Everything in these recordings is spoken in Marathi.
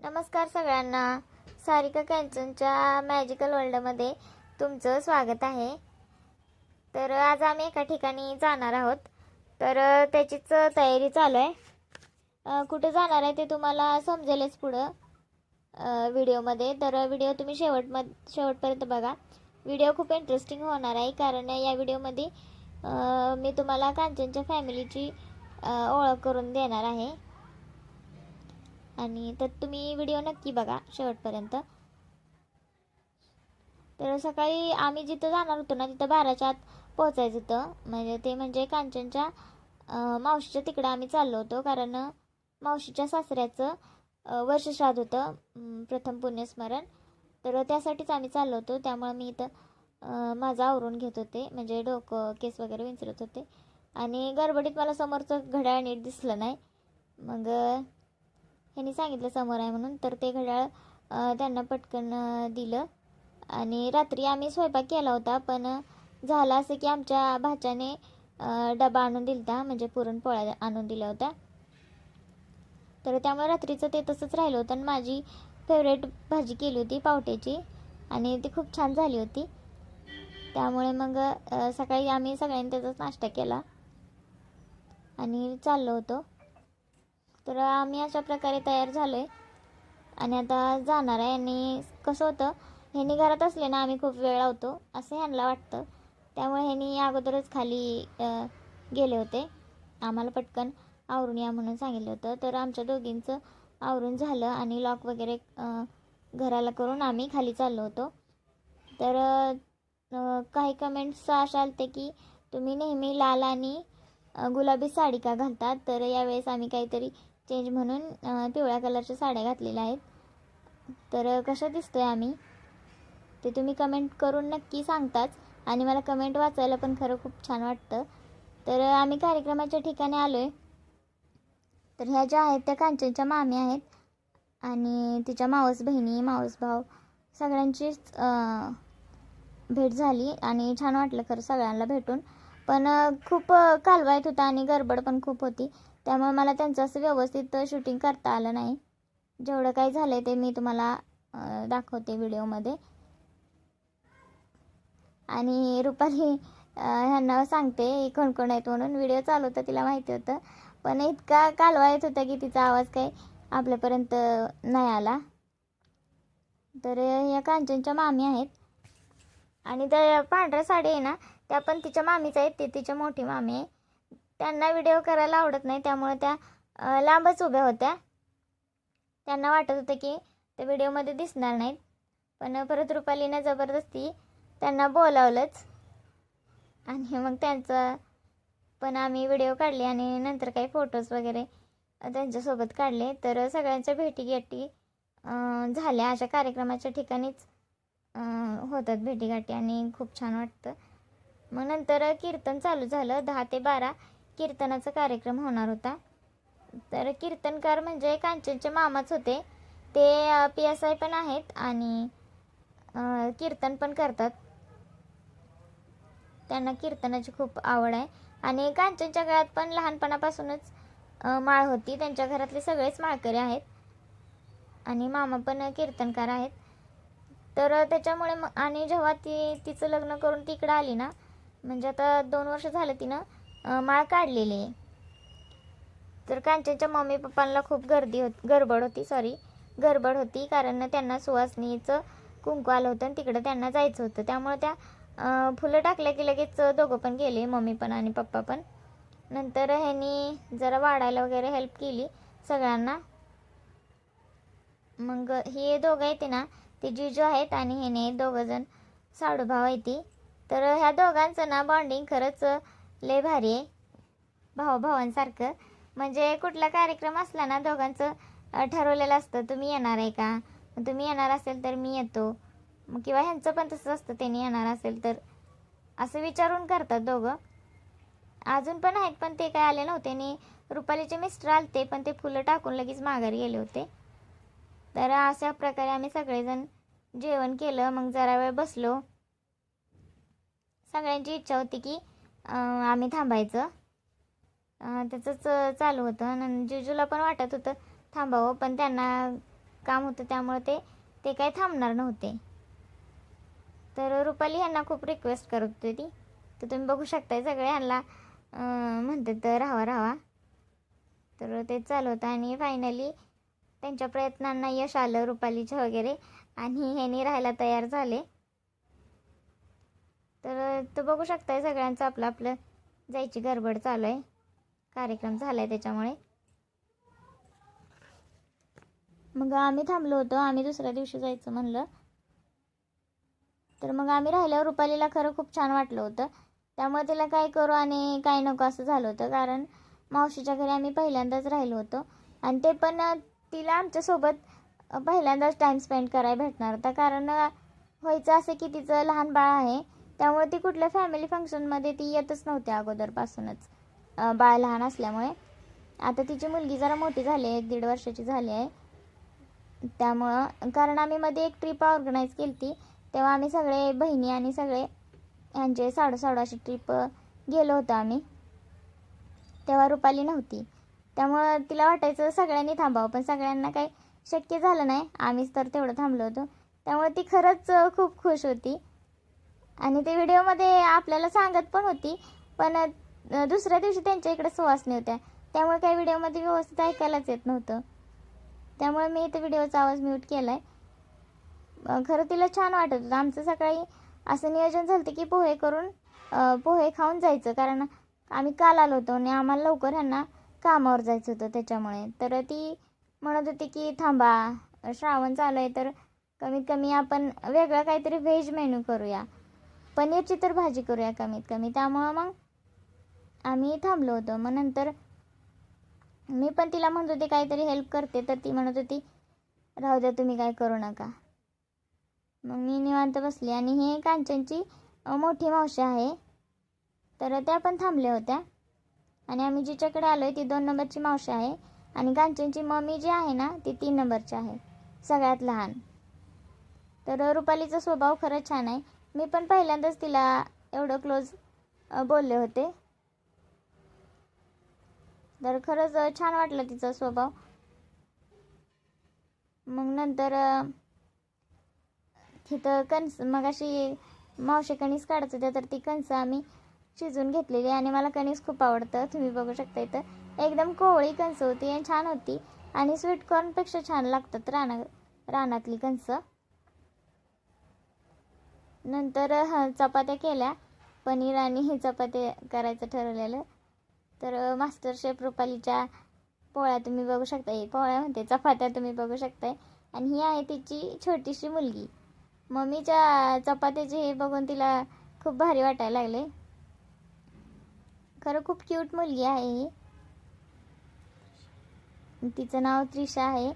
नमस्कार सगळ्यांना. सारिका कॅन्चनच्या मॅजिकल वर्ल्डमध्ये तुमचं स्वागत आहे. तर आज आम्ही एका ठिकाणी जाणार आहोत. तर त्याचीच तयारी चालू आहे. कुठे जाणार आहे ते तुम्हाला समजेलच पुढं व्हिडिओमध्ये. तर व्हिडिओ तुम्ही शेवटमध शेवटपर्यंत बघा. व्हिडिओ खूप इंटरेस्टिंग होणार आहे. कारण या व्हिडिओमध्ये मी तुम्हाला कांचनच्या फॅमिलीची ओळख करून देणार आहे. आणि तर तुम्ही व्हिडिओ नक्की बघा शेवटपर्यंत. तर सकाळी आम्ही जिथं जाणार होतो ना तिथं बाराच्या आत पोहोचायचं होतं. म्हणजे ते म्हणजे कांचनच्या मावशीच्या तिकडं आम्ही चाललो होतो कारण मावशीच्या सासऱ्याचं वर्षश्राद्ध होतं प्रथम पुण्यस्मरण. तर त्यासाठीच आम्ही चाललो होतो. त्यामुळे मी इथं माझं आवरून घेत होते. म्हणजे डोकं केस वगैरे विंचरत होते. आणि गडबडीत मला समोरचं घड्याळ नीट दिसलं नाही. मग अं, सांगितलं समोर आहे म्हणून. तर ते घड्याळ त्यांना पटकन दिलं. आणि रात्री आम्ही स्वयंपाक केला होता पण झालं असं की आमच्या भाच्याने डबा आणून दिलता म्हणजे पुरणपोळ्या आणून दिल्या होत्या. तर त्यामुळे रात्रीचं ते तसंच राहिलं होतं. आणि माझी फेवरेट भाजी केली होती पावट्याची. आणि ती खूप छान झाली होती. त्यामुळे मग सकाळी आम्ही सगळ्यांनी त्याचाच नाश्ता केला. आणि चाललो होतो. तर आम्ही अशा प्रकारे तयार झालो आहे आणि आता जाणार आहे आणि कसं होतं ह्यांनी घरात असले ना आम्ही खूप वेळ लावतो असं ह्यांना वाटतं. त्यामुळे ह्यांनी अगोदरच खाली गेले होते. आम्हाला पटकन आवरून या म्हणून सांगितलं होतं. तर आमच्या दोघींचं आवरून झालं आणि लॉक वगैरे घराला करून आम्ही खाली चाललो होतो. तर काही कमेंट्स अशा आलते की तुम्ही नेहमी लाल आणि गुलाबी साडी का घालतात? तर यावेळेस आम्ही काहीतरी चेंज म्हणून पिवळ्या कलरच्या साड्या घातलेल्या आहेत. तर कशा दिसतोय आम्ही? ते तुम्ही कमेंट करून नक्की सांगताच. आणि मला कमेंट वाचायला पण खरं खूप छान वाटतं. तर आम्ही कार्यक्रमाच्या ठिकाणी आलो आहे तर ह्या ज्या आहेत त्या कांचनच्या मामी आहेत. आणि तिच्या मावस बहिणी मावस भाऊ सगळ्यांचीच भेट झाली. आणि छान वाटलं खरं सगळ्यांना भेटून. पण खूप कालवायत होता आणि गडबड पण खूप होती. त्यामुळे मला त्यांचं असं व्यवस्थित शूटिंग करता आलं नाही. जेवढं काही झालं आहे ते मी तुम्हाला दाखवते व्हिडिओमध्ये. आणि रुपाली ह्यांना सांगते कोण कोण आहेत म्हणून. व्हिडिओ चालू होता तिला माहिती होतं. पण इतका कालवा येत होता की तिचा आवाज काही आपल्यापर्यंत नाही आला. तर या कांचनच्या मामी आहेत. आणि त्या पांढऱ्या साडी आहे ना त्या पण तिच्या मामीच्या आहेत ते तिच्या मोठी मामी आहे. त्यांना व्हिडिओ करायला आवडत नाही त्यामुळे त्या लांबच उभ्या होत्या. त्यांना वाटत होतं की ते व्हिडिओमध्ये दिसणार नाहीत. पण परत रुपालीनं जबरदस्ती त्यांना बोलावलंच. आणि मग त्यांचं पण आम्ही व्हिडिओ काढले आणि नंतर काही फोटोज वगैरे त्यांच्यासोबत काढले. तर सगळ्यांच्या भेटीगाठी झाल्या. अशा कार्यक्रमाच्या ठिकाणीच होतात भेटीगाठी आणि खूप छान वाटतं. मग नंतर कीर्तन चालू झालं. दहा ते बारा कीर्तनाचा कार्यक्रम होणार होता. तर कीर्तनकार म्हणजे कांचनचे मामाच होते. ते पी एस आय पण आहेत आणि कीर्तन पण करतात. त्यांना कीर्तनाची खूप आवड आहे. आणि कांचनच्या काळात पण लहानपणापासूनच माळ होती. त्यांच्या घरातले सगळेच माळकरी आहेत. आणि मामा पण कीर्तनकार आहेत. तर त्याच्यामुळे मग आणि जेव्हा ती तिचं लग्न करून ती इकडं आली ना म्हणजे आता दोन वर्ष झालं तिनं माळ काढलेली आहे. तर कांचनच्या मम्मी पप्पांना खूप गर्दी होत गडबड होती सॉरी गडबड होती कारण त्यांना सुवासनीचं कुंकू आलं होतं आणि तिकडं त्यांना जायचं होतं. त्यामुळे त्या फुलं टाकल्या की लगेच दोघं पण गेले मम्मी पण आणि पप्पा पण. नंतर ह्यांनी जरा वाढायला वगैरे हेल्प केली सगळ्यांना. मग हे दोघं येते ना ते जिजू आहेत आणि ह्याने दोघंजण साडूभाव आहे ती तर ह्या दोघांचं ना बॉन्डिंग खरंच लय भारी आहे. भाऊ भावांसारखं. म्हणजे कुठला कार्यक्रम असला ना दोघांचं ठरवलेलं असतं तुम्ही येणार आहे का? तुम्ही येणार असेल तर मी येतो. किंवा ह्यांचं पण तसं असतं त्यांनी येणार असेल तर. असं विचारून करतात दोघं. अजून पण आहेत पण ते काय आले नव्हते. आणि रुपालीचे मिस्टर आलते पण ते फुलं टाकून लगेच माघारी गेले होते. तर अशा प्रकारे आम्ही सगळेजण जेवण केलं मग जरा वेळ बसलो. सगळ्यांची इच्छा होती की आम्ही थांबायचं. त्याचंच चालू होतं आणि जिजूला पण वाटत होतं थांबावं पण त्यांना काम होतं त्यामुळे ते ते काही थांबणार नव्हते. तर रुपाली यांना खूप रिक्वेस्ट करत होती. ती तर तुम्ही बघू शकताय सगळे यांना म्हणतात म्हणतात राहावा राहावा. तर ते चालू होतं आणि फायनली त्यांच्या प्रयत्नांना यश आलं रुपालीच्या वगैरे. आणि ह्यानी राहायला तयार झाले. तर तो बघू शकताय सगळ्यांचं आपलं आपलं जायची गडबड चालू आहे कार्यक्रम झाला आहे त्याच्यामुळे. मग आम्ही थांबलो होतो आम्ही दुसऱ्या दिवशी जायचं म्हणलं. तर मग आम्ही राहिल्यावर रुपालीला खरं खूप छान वाटलं होतं. त्यामुळे तिला काय करू आणि काय नको असं झालं होतं. कारण मावशीच्या घरी आम्ही पहिल्यांदाच राहिलो होतो. आणि ते पण तिला आमच्यासोबत पहिल्यांदाच टाईम स्पेंड करायला भेटणार होता. कारण व्हायचं असं की तिचं लहान बाळ आहे. त्यामुळे ती कुठल्या फॅमिली फंक्शनमध्ये ती येतच नव्हती अगोदरपासूनच. बाळ लहान असल्यामुळे. आता तिची मुलगी जरा मोठी झाली आहे एक दीड वर्षाची झाली आहे. त्यामुळं कारण आम्ही मध्ये एक ट्रिप ऑर्गनाईज केली ती तेव्हा आम्ही सगळे बहिणी आणि सगळे यांचे साडोसाडो अशी ट्रिप गेलो होतो आम्ही. तेव्हा रुपाली नव्हती. त्यामुळं तिला वाटायचं सगळ्यांनी थांबावं पण सगळ्यांना काही शक्य झालं नाही. आम्हीच तर तेवढं थांबलो होतो. त्यामुळे ती खरंच खूप खुश होती. आणि ते व्हिडिओमध्ये आपल्याला सांगत पण होती पण दुसऱ्या दिवशी त्यांच्या इकडे सुवासनी होत्या त्यामुळे काही व्हिडिओमध्ये व्यवस्थित ऐकायलाच येत नव्हतं. त्यामुळे मी इथं व्हिडिओचा आवाज म्यूट केला आहे खरं तिला छान वाटत होतं. आमचं सकाळी असं नियोजन झालं होतं की पोहे करून पोहे खाऊन जायचं. कारण आम्ही काल आलो होतो आणि आम्हाला लवकर ह्यांना कामावर जायचं होतं त्याच्यामुळे. तर ती म्हणत होती की थांबा श्रावण चालू आहे तर कमीत कमी आपण वेगळं काहीतरी व्हेज मेन्यू करूया. पनीरची तर भाजी करूया कमीत कमी. त्यामुळं मग आम्ही थांबलो होतो. मग नंतर मी पण तिला म्हणत होते काहीतरी हेल्प करते. तर ती म्हणत होती राहू द्या तुम्ही काय करू नका. मग मी निवांत बसली. आणि हे कांचनची मोठी मावशी आहे. तर त्या पण थांबल्या होत्या. आणि आम्ही जिच्याकडे आलो आहे ती दोन नंबरची मावशी आहे. आणि कांचनची मम्मी जी आहे ना ती तीन नंबरची आहे. सगळ्यात लहान. तर रुपालीचा स्वभाव खरंच छान आहे. मी पण पहिल्यांदाच तिला एवढं क्लोज बोलले होते. तर खरंच छान वाटलं तिचा स्वभाव. मग नंतर तिथं कणस मग अशी मावशी कणीस काढत होत्या तर ती कणसं आम्ही शिजून घेतलेली आणि मला कणीस खूप आवडतं. तुम्ही बघू शकता इथं. एकदम कोवळी कणसं होती आणि छान होती. आणि स्वीटकॉर्नपेक्षा छान लागतात राना रानातली कणसं. नंतर अ, चपात्या केल्या. पनीर आणि हे चपात्या करायचं ठरवलेलं. तर मास्टर शेफ रुपालीच्या पोळ्या तुम्ही बघू शकता ही पोळ्या म्हणते चपात्या तुम्ही बघू शकताय. आणि ही आहे तिची छोटीशी मुलगी. मम्मीच्या चपात्याचे हे बघून तिला खूप भारी वाटायला लागले. खरं खूप क्यूट मुलगी आहे ही. तिचं नाव त्रिशा आहे.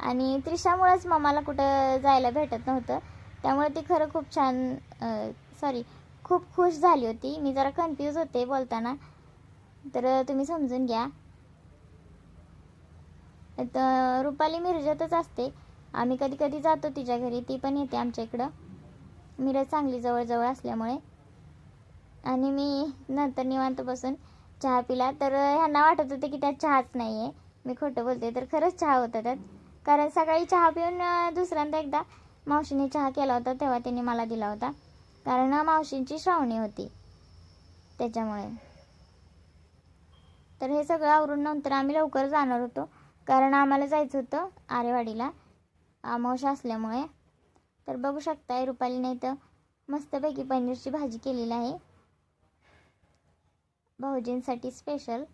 आणि त्रिशामुळेच मम्माला कुठं जायला भेटत नव्हतं. त्यामुळे ती खरं खूप छान सॉरी खूप खुश झाली होती. मी जरा कन्फ्यूज होते बोलताना. तर तुम्ही समजून घ्या. तर रुपाली मिरजेतच असते. आम्ही कधी कधी जातो तिच्या घरी. ती पण येते आमच्या इकडं. मिरज चांगली जवळजवळ असल्यामुळे. आणि मी नंतर निवांत बसून चहा पिला. तर ह्यांना वाटत होतं की त्यात चहाच नाही आहे मी खोटं बोलते. तर खरंच चहा होता त्यात. कारण सकाळी चहा पिऊन दुसऱ्यांदा एकदा मावशीने चहा केला होता तेव्हा त्यांनी मला दिला होता. कारण मावशींची श्रावणी होती. त्याच्यामुळे. तर हे सगळं आवरून नंतर आम्ही लवकर जाणार होतो. कारण आम्हाला जायचं होतं आरेवाडीला. अमावस्या असल्यामुळे. तर बघू शकताय रुपालीने तर मस्तपैकी पनीरची भाजी केलेली आहे. भाऊजींसाठी स्पेशल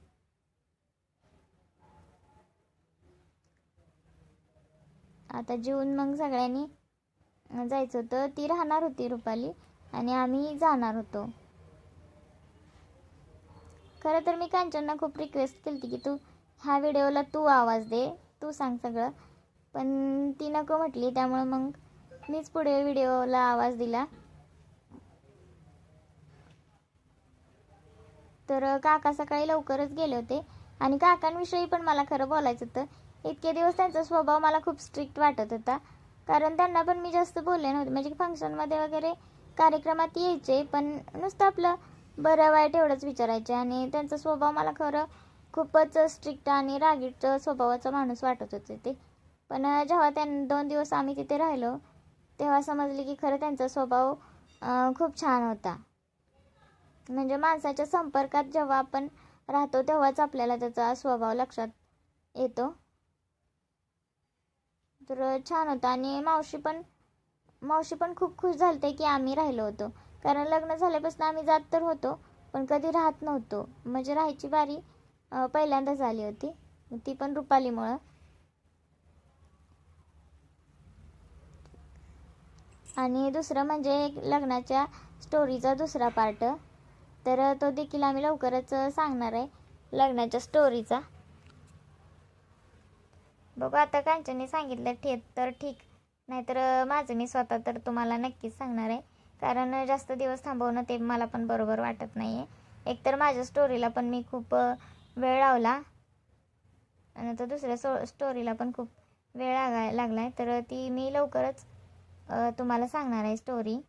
आता जेवून मग सगळ्यांनी जायचं होतं. ती राहणार होती रुपाली आणि आम्ही जाणार होतो. खरं तर मी कांचनना खूप रिक्वेस्ट केली होती की तू ह्या व्हिडिओला तू आवाज दे तू सांग सगळं. पण ती नको म्हटली त्यामुळे मग मीच पुढे व्हिडिओला आवाज दिला. तर काका सकाळी लवकरच गेले होते आणि काकांविषयी पण मला खरं बोलायचं होतं. इतके दिवस त्यांचा स्वभाव मला खूप स्ट्रिक्ट वाटत होता. कारण त्यांना पण मी जास्त बोलले नव्हते. म्हणजे फंक्शनमध्ये वगैरे कार्यक्रमात यायचे पण नुसतं आपलं बरं वाईट एवढंच विचारायचे. आणि त्यांचा स्वभाव मला खरं खूपच स्ट्रिक्ट आणि रागीट स्वभावाचा माणूस वाटत होते ते. पण जेव्हा त्यां दोन दिवस आम्ही तिथे राहिलो तेव्हा समजले की खरं त्यांचा स्वभाव खूप छान होता. म्हणजे माणसाच्या संपर्कात जेव्हा आपण राहतो तेव्हाच आपल्याला त्याचा स्वभाव लक्षात येतो. तर छान होतं. आणि मावशी पण मावशी पण खूप खुश झालते की आम्ही राहिलो होतो. कारण लग्न झाल्यापासून आम्ही जात तर होतो पण कधी राहत नव्हतो. म्हणजे राहायची बारी पहिल्यांदाच आली होती. ती पण रुपालीमुळं. आणि दुसरं म्हणजे एक लग्नाच्या स्टोरीचा दुसरा पार्ट तर तो देखील आम्ही लवकरच सांगणार आहे. लग्नाच्या स्टोरीचा बघू आता कांचनने सांगितलं ठे तर ठीक. नाहीतर माझं मी स्वतः तर तुम्हाला नक्कीच सांगणार आहे. कारण जास्त दिवस थांबवणं ते मला पण बरोबर वाटत नाही आहे एकतर माझ्या स्टोरीला पण मी खूप वेळ लावला. आणि तर दुसऱ्या सो स्टोरीला पण खूप वेळ लागाय लागला आहे तर ती मी लवकरच तुम्हाला सांगणार आहे स्टोरी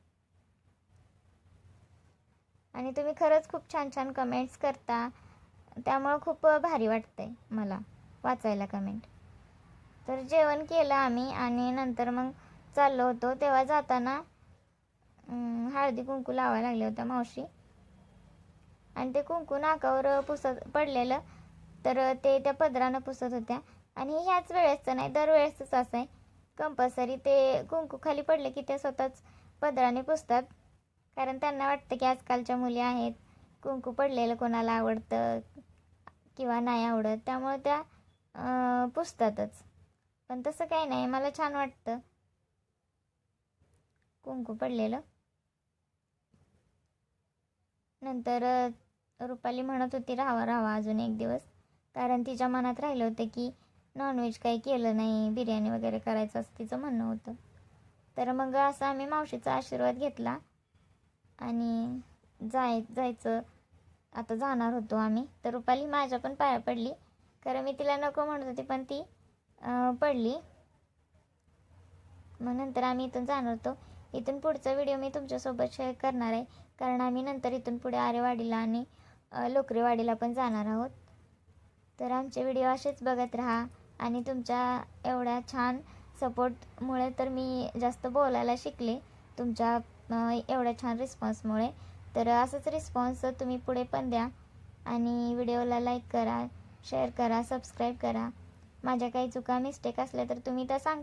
आणि तुम्ही खरंच खूप छान छान कमेंट्स करता. त्यामुळं खूप भारी वाटतंय मला वाचायला कमेंट तर जेवण केलं आम्ही आणि नंतर मग चाललो होतो. तेव्हा जाताना हळदी कुंकू लावायला लागल्या होत्या मावशी. आणि ते कुंकू नाकावर पुसत पडलेलं तर ते त्या पदरानं पुसत होत्या. आणि ह्याच वेळेसचं नाही दरवेळेसच असं आहे. कंपल्सरी ते कुंकू खाली पडले की ते स्वतःच पदराने पुसतात. कारण त्यांना वाटतं की आजकालच्या मुली आहेत कुंकू पडलेलं कोणाला आवडतं किंवा नाही आवडत. त्यामुळे त्या पुसतातच. पण तसं काही नाही मला छान वाटतं. कुंकू पडलेलं. नंतर रुपाली म्हणत होती राहावा राहावा अजून एक दिवस. कारण तिच्या मनात राहिलं होतं की नॉनव्हेज काही केलं नाही बिर्याणी वगैरे करायचं असं तिचं म्हणणं होतं. तर मग असं आम्ही मावशीचा आशीर्वाद घेतला. आणि जाय जायचं आता जाणार होतो आम्ही. तर रुपाली माझ्या पण पाया पडली. कारण मी तिला नको म्हणत होती पण ती पडली. मग नंतर आम्ही इथून जाणार होतो. इथून पुढचा व्हिडिओ मी तुमच्यासोबत शेअर करणार आहे. कारण आम्ही नंतर इथून पुढे आरेवाडीला आणि लोकरेवाडीला पण जाणार आहोत. तर आमचे व्हिडिओ असेच बघत राहा आणि तुमच्या एवढ्या छान सपोर्टमुळे तर मी जास्त बोलायला शिकले. तुमच्या एवढ्या छान रिस्पॉन्समुळे तर असंच रिस्पॉन्स तुम्ही पुढे पण द्या. आणि व्हिडिओला लाईक करा शेअर करा सबस्क्राईब करा. माझ्या काही चुका मिस्टेक असल्या तर तुम्ही त्या सांग